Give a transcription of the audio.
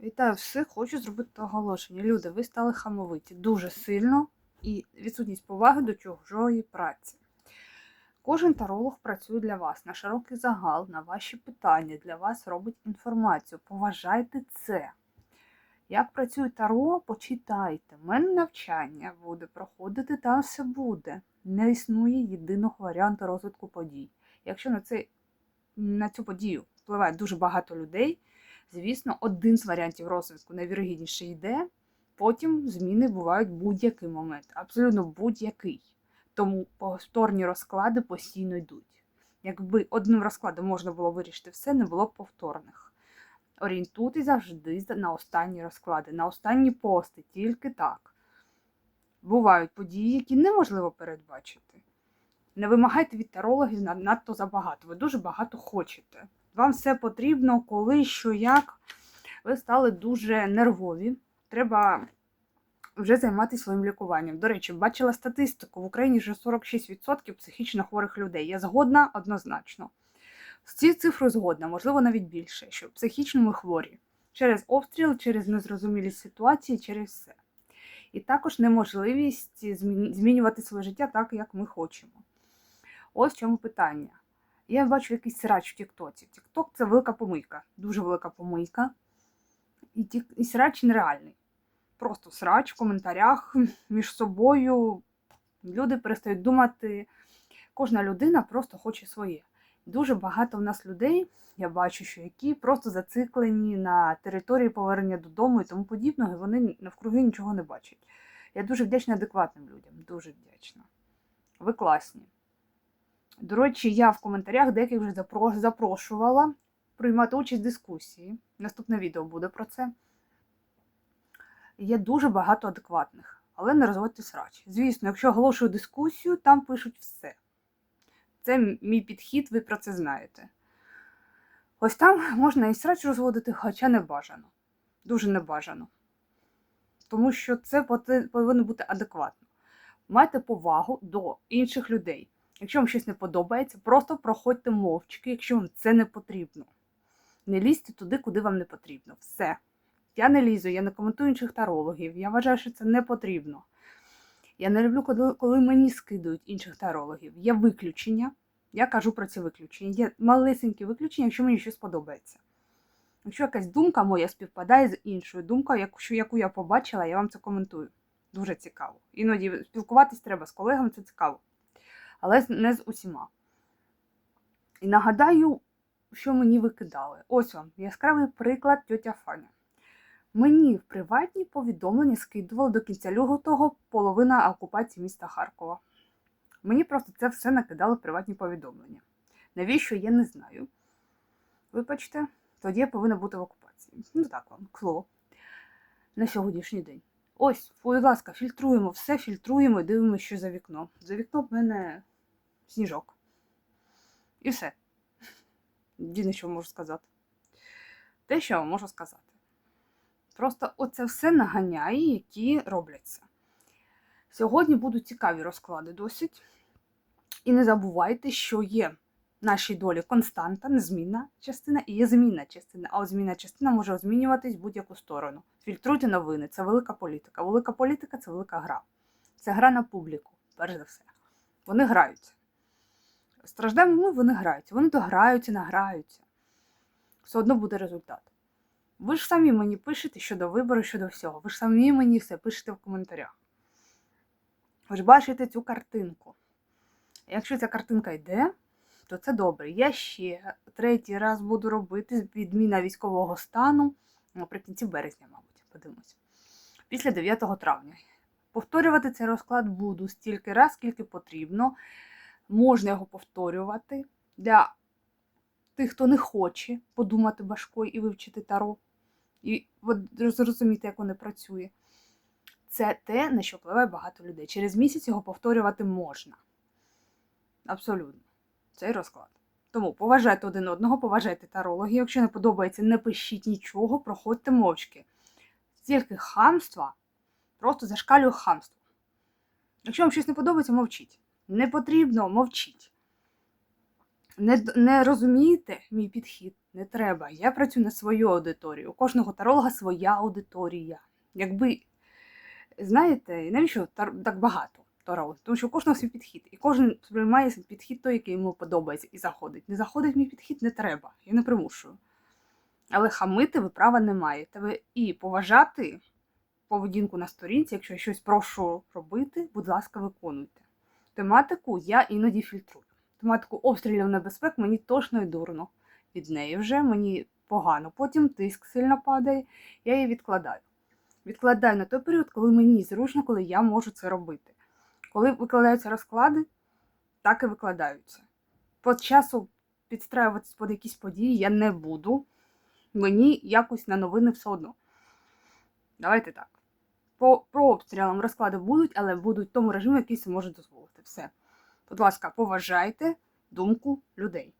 Вітаю всіх, хочу зробити оголошення. Люди, ви стали хамовиті дуже сильно і відсутність поваги до чужої праці. Кожен таролог працює для вас на широкий загал, на ваші питання, для вас робить інформацію. Поважайте це. Як працює таро, почитайте. У мене навчання буде проходити, там все буде. Не існує єдиного варіанту розвитку подій. Якщо на, це, на цю подію впливає дуже багато людей, звісно, один з варіантів розвитку найвірогідніше йде. Потім зміни бувають будь-який момент, абсолютно будь-який. Тому повторні розклади постійно йдуть. Якби одним розкладом можна було вирішити все, не було б повторних. Орієнтуйтесь завжди на останні розклади, на останні пости, тільки так. Бувають події, які неможливо передбачити. Не вимагайте від тарологів надто забагато. Ви дуже багато хочете. Вам все потрібно, коли, що, як. Ви стали дуже нервові. Треба вже займатися своїм лікуванням. До речі, бачила статистику: в Україні вже 46% психічно хворих людей. Я згодна однозначно. З цією цифрою згодна, можливо, навіть більше, що психічно ми хворі через обстріл, через незрозумілі ситуації, через все. І також неможливість змінювати своє життя так, як ми хочемо. Ось в чому питання. Я бачу якийсь срач в Тіктоці. Тікток це велика помийка, дуже велика помийка. І, ті, і срач нереальний. Просто срач в коментарях між собою. Люди перестають думати. Кожна людина просто хоче своє. Дуже багато в нас людей, я бачу, що які просто зациклені на території повернення додому і тому подібного, і вони навкруги нічого не бачать. Я дуже вдячна адекватним людям, дуже вдячна. Ви класні. До речі, я в коментарях деяких вже запрошувала приймати участь в дискусії. Наступне відео буде про це. Є дуже багато адекватних, але не розводьте срач. Звісно, якщо оголошую дискусію, там пишуть все. Це мій підхід, ви про це знаєте. Ось там можна і срач розводити, хоча не бажано. Дуже не бажано. Тому що це повинно бути адекватно. Майте повагу до інших людей. Якщо вам щось не подобається, просто проходьте мовчки, якщо вам це не потрібно. Не лізьте туди, куди вам не потрібно. Все. Я не лізу, я не коментую інших тарологів. Я вважаю, що це не потрібно. Я не люблю, коли, мені скидують інших тарологів. Є виключення. Я кажу про ці виключення. Є малесенькі виключення, якщо мені щось подобається. Якщо якась думка моя співпадає з іншою думкою, яку я побачила, я вам це коментую. Дуже цікаво. Іноді спілкуватись треба з колегами, це цікаво. Але не з усіма. І нагадаю, що мені викидали. Ось вам яскравий приклад тьотя Фаня. Мені в приватні повідомлення скидували до кінця лютого половина окупації міста Харкова. Мені просто це все накидали в приватні повідомлення. Навіщо я не знаю. Вибачте, тоді я повинна бути в окупації. Ну так вам, к слову. На сьогоднішній день. Ось, будь ласка, фільтруємо, все фільтруємо і дивимося, що за вікно. За вікно в мене сніжок. І все. Єдине, що можу сказати. Те, що можу сказати. Просто оце все наганяє, які робляться. Сьогодні будуть цікаві розклади досить. І не забувайте, що є нашій долі константа, незмінна частина і є змінна частина. А от змінна частина може змінюватись в будь-яку сторону. Фільтруйте новини, це велика політика. Велика політика це велика гра. Це гра на публіку, перш за все. Вони граються. Страждаємо ми, вони граються. Вони дограються, награються. Все одно буде результат. Ви ж самі мені пишете щодо вибору, щодо всього. Ви ж самі мені все пишете в коментарях. Ви ж бачите цю картинку. Якщо ця картинка йде, то це добре. Я ще третій раз буду робити відміна військового стану наприкінці березня, мабуть, подивимось. Після 9 травня. Повторювати цей розклад буду стільки раз, скільки потрібно. Можна його повторювати для тих, хто не хоче подумати башкою і вивчити таро. І зрозуміти, як воно працює. Це те, на що впливає багато людей. Через місяць його повторювати можна. Абсолютно. Цей розклад. Тому поважайте один одного, поважайте тарологів. Якщо не подобається, не пишіть нічого, проходьте мовчки. Стільки хамства, просто зашкалює хамство. Якщо вам щось не подобається, мовчіть. Не потрібно, мовчіть. Не, не розумієте мій підхід, Не треба. Я працюю на свою аудиторію. У кожного таролога своя аудиторія. Якби, знаєте, навіщо так багато тарологів? Тому що у кожного свій підхід. І кожен сприймає свій підхід той, який йому подобається, і заходить. Не заходить мій підхід, не треба. Я не примушую. Але хамити ви права не маєте. Ви і поважати поведінку на сторінці, якщо я щось прошу робити, будь ласка, виконуйте. Тематику я іноді фільтрую. Тематику обстрілів небезпек мені точно й дурно. Від неї вже мені погано. Потім тиск сильно падає, я її відкладаю. Відкладаю на той період, коли мені зручно, коли я можу це робити. Коли викладаються розклади, так і викладаються. По часу підстраюватися під якісь події я не буду. Мені якось на новини все одно. Давайте так. По про обстрілам розклади будуть, але будуть в тому режимі, який це може дозволити. Все. Будь ласка, поважайте думку людей.